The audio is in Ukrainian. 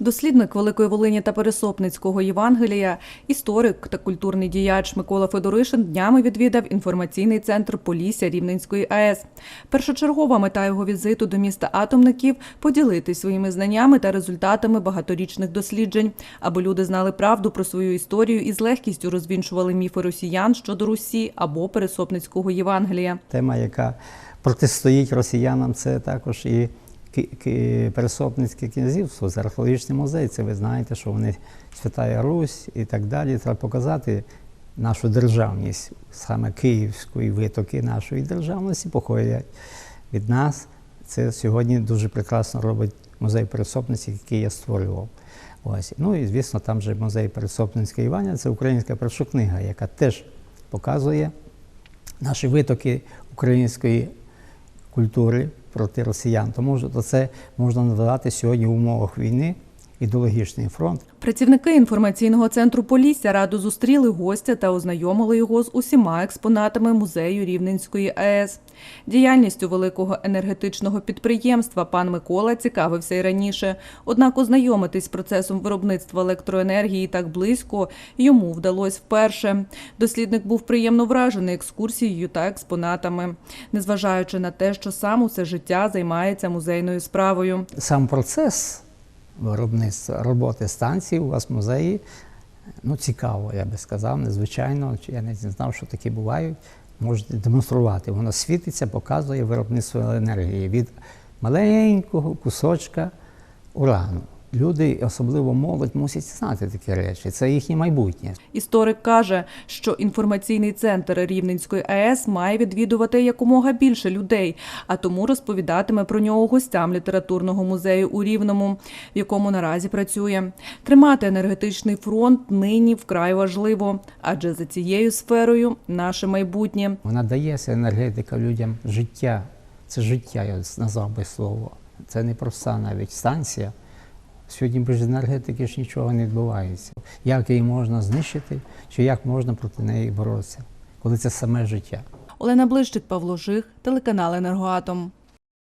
Дослідник Великої Волині та Пересопницького Євангелія, історик та культурний діяч Микола Федоришин днями відвідав інформаційний центр Полісся Рівненської АЕС. Першочергова мета його візиту до міста атомників поділитись своїми знаннями та результатами багаторічних досліджень, аби люди знали правду про свою історію і з легкістю розвінчували міфи росіян щодо Русі або Пересопницького Євангелія. Тема, яка протистоїть росіянам, це також і Пересопницьке князівство, це археологічний музей. Це ви знаєте, що вони Святая Русь і так далі. Треба показати нашу державність, саме київської витоки нашої державності походять від нас. Це сьогодні дуже прекрасно робить музей Пересопниці, який я створював. Ось. Ну і звісно, там же музей Пересопницька Іваня, це українська першокнига, яка теж показує наші витоки української культури проти росіян. Тому що це можна надавати сьогодні в умовах війни ідеологічний фронт. Працівники інформаційного центру Полісся радо зустріли гостя та ознайомили його з усіма експонатами музею Рівненської АЕС. Діяльністю великого енергетичного підприємства пан Микола цікавився і раніше. Однак ознайомитись з процесом виробництва електроенергії так близько йому вдалося вперше. Дослідник був приємно вражений екскурсією та експонатами, незважаючи на те, що сам усе життя займається музейною справою. Сам процес виробництва роботи станції у вас в музеї ну, цікаво, я би сказав, незвичайно. Я не знав, що такі бувають. Можете демонструвати. Воно світиться, показує виробництво енергії від маленького кусочка урану. Люди, особливо молодь, мусять знати такі речі. Це їхнє майбутнє. Історик каже, що інформаційний центр Рівненської АЕС має відвідувати якомога більше людей, а тому розповідатиме про нього гостям літературного музею у Рівному, в якому наразі працює. Тримати енергетичний фронт нині вкрай важливо, адже за цією сферою наше майбутнє. Вона дає ця енергетика людям життя. Це життя, я назвав би слово. Це не проста навіть станція. Сьогодні без енергетики ж нічого не відбувається. Як її можна знищити, чи як можна проти неї боротися, коли це саме життя. Олена Блищик, Павло Жих, телеканал Енергоатом.